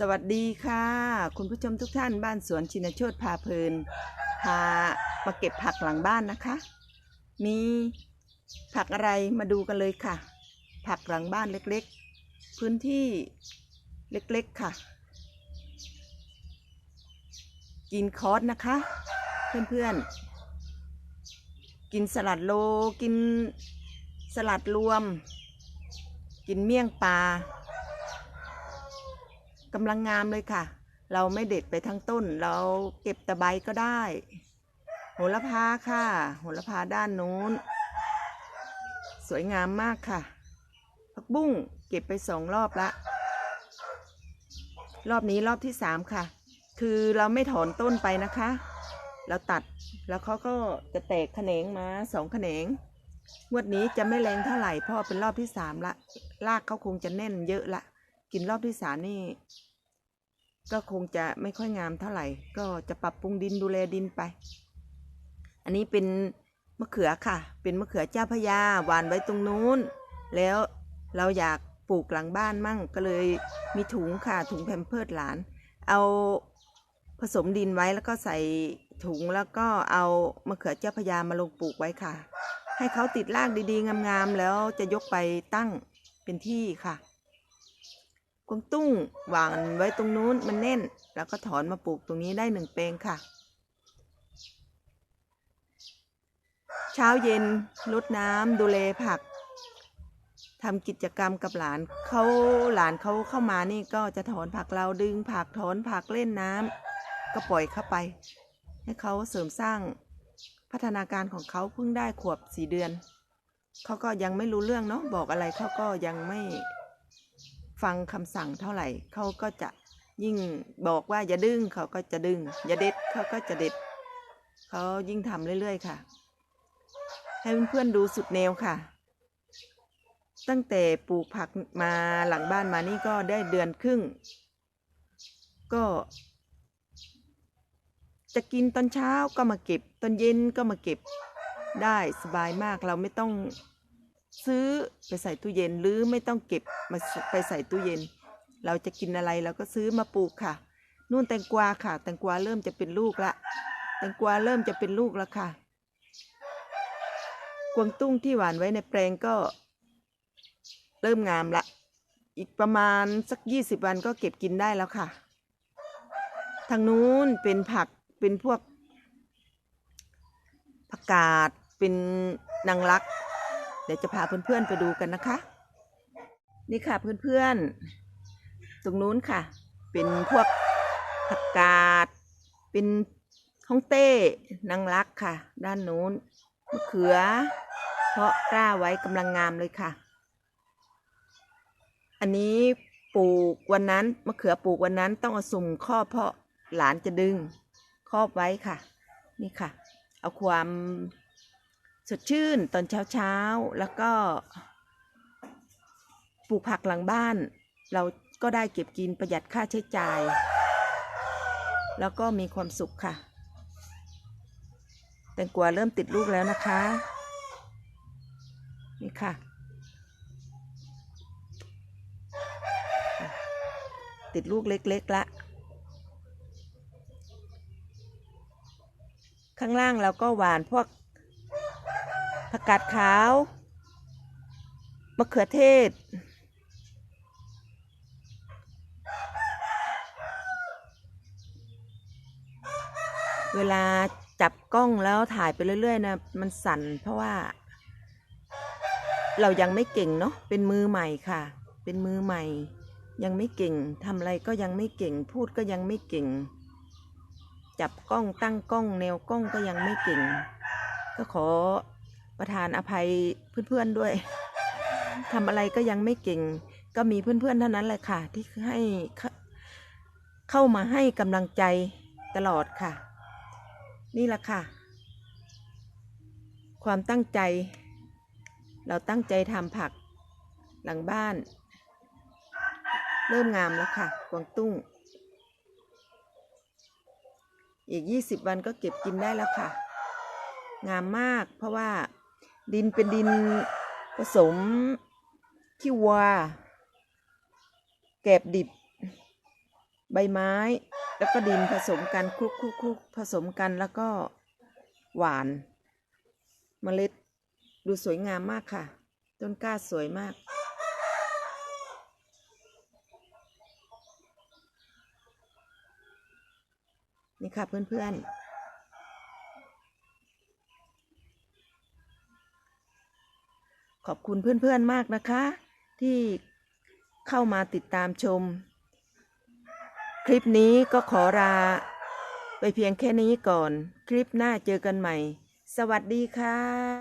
สวัสดีค่ะ คุณผู้ชมทุกท่านบ้านสวนชินโชตพาเพลินพามาเก็บผักหลังบ้านนะคะ มีผักอะไรมาดูกันเลยค่ะ ผักหลังบ้านเล็กๆ พื้นที่เล็กๆค่ะ กินคอร์สนะคะ เพื่อนๆ กินสลัดโลกินสลัดรวม กินเมี่ยงปลา กำลังงามเลยค่ะ เราไม่เด็ดไปทั้งต้น เราเก็บต่ใบก็ได้ โหระพาค่ะ โหระพาด้านนู้น สวยงามมากค่ะ ผักบุ้งเก็บไปสองรอบละ รอบนี้รอบที่สามค่ะ คือเราไม่ถอนต้นไปนะคะ เราตัดแล้วเขาก็จะแตกแขนงมาสองแขนงงวดนี้จะไม่แรงเท่าไหร่เพราะเป็นรอบที่สามละ รากเขาคงจะแน่นเยอะละ กินรอบที่สามนี่ ก็คงจะไม่ค่อยงามเท่าไหร่ ก็จะปรับปรุงดินดูแลดินไป อันนี้เป็นมะเขือค่ะ เป็นมะเขือเจ้าพยาหวานไว้ตรงนู้น แล้วเราอยากปลูกหลังบ้านมั่งก็เลยมีถุงค่ะถุงแพมเพิร์ดหลาน เอาผสมดินไว้แล้วก็ใส่ถุงแล้วก็เอามะเขือเจ้าพยามาลงปลูกไว้ค่ะ ให้เขาติดรากดีๆงามๆแล้วจะยกไปตั้งเป็นที่ค่ะ กวงตุ้งวางไว้ตรงนู้นมันแน่น แล้วก็ถอนมาปลูกตรงนี้ได้หนึ่งแปลงค่ะ เช้าเย็นรดน้ำดูแลผักทำกิจกรรมกับหลานเขาหลานเขาเข้ามานี่ก็จะถอนผักเราดึงผักถอนผักเล่นน้ำก็ปล่อยเข้าไป ให้เขาเสริมสร้างพัฒนาการของเขาเพิ่งได้ขวบสี่เดือน เขาก็ยังไม่รู้เรื่องเนาะบอกอะไรเขาก็ยังไม่ ฟังคำสั่งเท่าไหร่เขาก็จะยิ่งบอกว่าอย่าดึงเขาก็จะดึง อย่าเด็ดเขาก็จะเด็ดเขายิ่งทำเรื่อยๆค่ะ ให้เพื่อนๆดูสุดแนวค่ะ ตั้งแต่ปลูกผักมาหลังบ้านมานี่ก็ได้เดือนครึ่ง ก็ จะกินตอนเช้าก็มาเก็บ ตอนเย็นก็มาเก็บได้สบายมากเราไม่ต้อง ซื้อไปใส่ตู้เย็นหรือไม่ต้องเก็บมาไปใส่ตู้เย็น เราจะกินอะไรเราก็ซื้อมาปลูกค่ะ นู่นแตงกวาค่ะ แตงกวาเริ่มจะเป็นลูกละแตงกวาเริ่มจะเป็นลูกแล้วค่ะ กวางตุ้งที่หวานไว้ในแปลงก็ เริ่มงามละ อีกประมาณสักยี่สิบวันก็เก็บกินได้แล้วค่ะ ทางนู้นเป็นผักเป็นพวกผักกาดเป็นนางรัก เดี๋ยวจะพาเพื่อนๆไปดูกันนะคะ นี่ค่ะเพื่อนๆ ตรงนู้นค่ะ เป็นพวกผักกาด เป็นฮ่องเต้นางรักค่ะ ด้านนู้นมะเขือ เพาะกล้าไว้กำลังงามเลยค่ะ อันนี้ปลูกวันนั้นมะเขือปลูกวันนั้นต้องเอาสุ่มครอบเพราะหลานจะดึงครอบไว้ค่ะ นี่ค่ะ เอาความ สดชื่นตอนเช้าเช้าแล้วก็ปลูกผักหลังบ้าน เราก็ได้เก็บกินประหยัดค่าใช้จ่าย แล้วก็มีความสุขค่ะ แตงกวาเริ่มติดลูกแล้วนะคะ นี่ค่ะ ติดลูกเล็กๆละข้างล่างเราก็หวานพวก ผักกาดขาว มะเขือเทศ เวลาจับกล้องแล้วถ่ายไปเรื่อย ๆ นะ มันสั่นเพราะว่า เรายังไม่เก่งเนาะ เป็นมือใหม่ค่ะ เป็นมือใหม่ ยังไม่เก่งทำอะไรก็ยังไม่เก่ง พูดก็ยังไม่เก่ง จับกล้องตั้งกล้องแนวกล้องก็ยังไม่เก่ง ก็ขอ ประทานอภัยเพื่อนๆด้วย ทำอะไรก็ยังไม่เก่ง ก็มีเพื่อนๆเท่านั้นแหละค่ะ ที่ให้เข้าเข้ามาให้กำลังใจตลอดค่ะ นี่แหละค่ะ ความตั้งใจ เราตั้งใจทำผักหลังบ้าน เริ่มงามแล้วค่ะกวางตุ้ง อีกยี่สิบวันก็เก็บกินได้แล้วค่ะ งามมากเพราะว่า ดินเป็นดินผสมขี้วัว แกบดิบ ใบไม้ แล้วก็ดินผสมกันคลุกคลุกคลุกผสมกันแล้วก็หวานเมล็ดดูสวยงามมากค่ะ ต้นกล้าสวยมากนี่ค่ะเพื่อนๆ ขอบคุณเพื่อนๆมากนะคะ ที่เข้ามาติดตามชม คลิปนี้ก็ขอลาไปเพียงแค่นี้ก่อน คลิปหน้าเจอกันใหม่ สวัสดีค่ะ